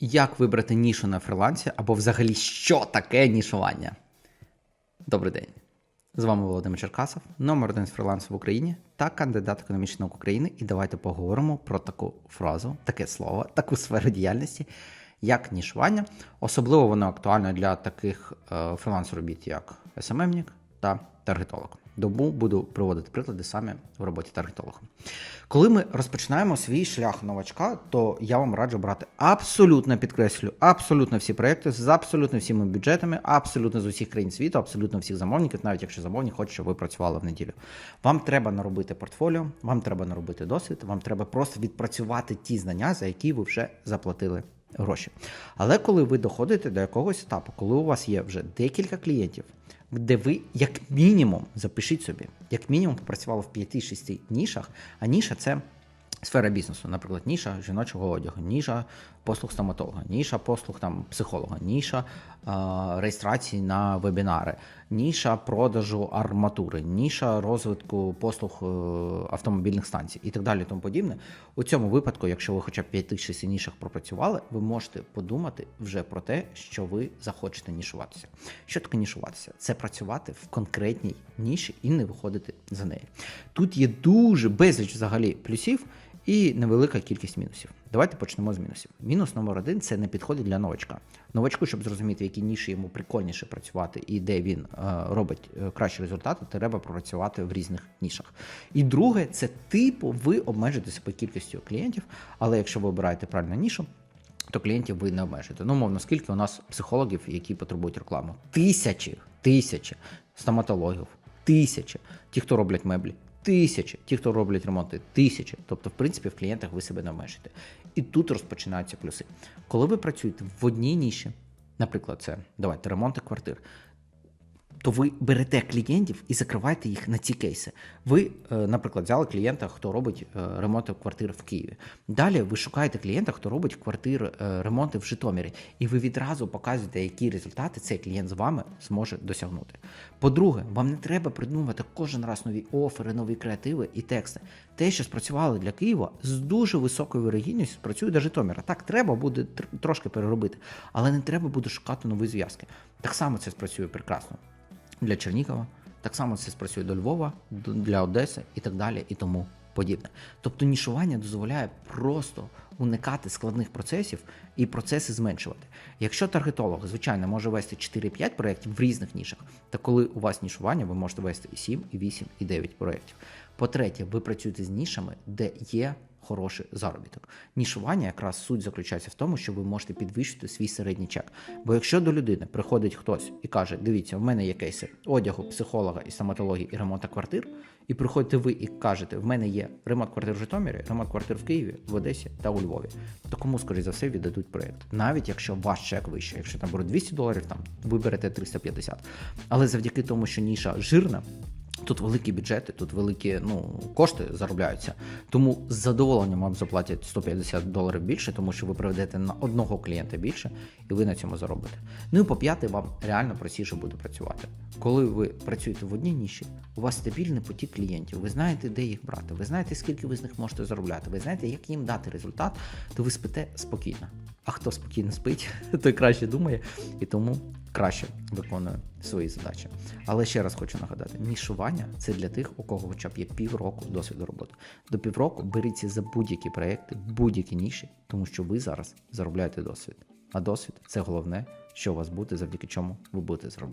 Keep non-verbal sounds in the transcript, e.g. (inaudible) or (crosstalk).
Як вибрати нішу на фрилансі або взагалі що таке нішування? Добрий день. З вами Володимир Черкасов, номер один з фрилансу в Україні та кандидат економічних наук України. І давайте поговоримо про таку фразу, таке слово, таку сферу діяльності, як нішування. Особливо воно актуально для таких е, фриланс-робіт, як SMM-нік та таргетолог. Добу буду приводити приклади саме в роботі таргетолога. Коли ми розпочинаємо свій шлях новачка, то я вам раджу брати абсолютно підкреслю, абсолютно всі проекти з абсолютно всіми бюджетами, абсолютно з усіх країн світу, абсолютно всіх замовників, навіть якщо замовник хоче, щоб ви працювали в неділю. Вам треба наробити портфоліо, вам треба наробити досвід, вам треба просто відпрацювати ті знання, за які ви вже заплатили гроші. Але коли ви доходите до якогось етапу, коли у вас є вже декілька клієнтів, де ви, як мінімум, запишіть собі, як мінімум попрацювали в 5-6 нішах, а ніша це сфера бізнесу, наприклад, ніша жіночого одягу, ніша послуг стоматолога, ніша послуг там психолога, ніша е, реєстрації на вебінари, ніша продажу арматури, ніша розвитку послуг е, автомобільних станцій і так далі. Тому подібне. У цьому випадку, якщо ви хоча б 5-6 нішах пропрацювали, ви можете подумати вже про те, що ви захочете нішуватися. Що таке нішуватися? Це працювати в конкретній ніші і не виходити за неї. Тут є дуже безліч взагалі плюсів і невелика кількість мінусів. Давайте почнемо з мінусів. Мінус номер один це не підходить для новачка. Новачку, щоб зрозуміти, в якій ніші йому прикольніше працювати і де він е, робить е, кращі результати, треба пропрацювати в різних нішах. І друге, це типу ви обмежите себе кількістю клієнтів, але якщо ви обираєте правильну нішу, то клієнтів ви не обмежите. Ну, мовно, скільки у нас психологів, які потребують рекламу? Тисячі, тисячі стоматологів, тисячі, ті, хто роблять меблі, тисячі, ті, хто роблять ремонти, тисячі. Тобто, в принципі, в клієнтах ви себе не обмежите. І тут розпочинаються плюси. Коли ви працюєте в одній ніші, наприклад, це давайте ремонти квартир. То ви берете клієнтів і закриваєте їх на ці кейси. Ви, е, наприклад, взяли клієнта, хто робить е, ремонти квартир в Києві. Далі ви шукаєте клієнта, хто робить квартир е, ремонти в Житомирі, і ви відразу показуєте, які результати цей клієнт з вами зможе досягнути. По-друге, вам не треба придумувати кожен раз нові офери, нові креативи і тексти. Те, що спрацювало для Києва, з дуже високою вирогідністю спрацює до Житомира. Так, треба буде тр- трошки переробити, але не треба буде шукати нові зв'язки. Так само це спрацює прекрасно для Чернігова, так само це спрацює до Львова, для Одеси і так далі, і тому подібне. Тобто нішування дозволяє просто уникати складних процесів і процеси зменшувати. Якщо таргетолог, звичайно, може вести 4-5 проєктів в різних нішах, то коли у вас нішування, ви можете вести і 7, і 8, і 9 проєктів. По-третє, ви працюєте з нішами, де є хороший заробіток. Нішування якраз суть заключається в тому, що ви можете підвищити свій середній чек. Бо якщо до людини приходить хтось і каже: дивіться, в мене є кейси одягу, психолога і стоматології і ремонту квартир, і приходите ви і кажете, в мене є ремонт квартир в Житомирі, ремонт квартир в Києві, в Одесі та у Львові, то кому, скоріше за все, віддадуть проєкт. Навіть якщо ваш чек вищий, якщо там беруть 200 доларів, там ви берете 350. Але завдяки тому, що ніша жирна. Тут великі бюджети, тут великі ну, кошти заробляються. Тому з задоволенням вам заплатять 150 доларів більше, тому що ви приведете на одного клієнта більше, і ви на цьому заробите. Ну і по п'яте, вам реально простіше буде працювати. Коли ви працюєте в одній ніші, у вас стабільний потік клієнтів, ви знаєте, де їх брати, ви знаєте, скільки ви з них можете заробляти, ви знаєте, як їм дати результат, то ви спите спокійно. А хто спокійно спить, (laughs) той краще думає і тому краще виконує свої задачі. Але ще раз хочу нагадати: нішування це для тих, у кого хоча б є півроку досвіду роботи. До півроку беріться за будь-які проекти, будь-які ніші, тому що ви зараз заробляєте досвід. А досвід це головне, що у вас буде, завдяки чому ви будете заробляти.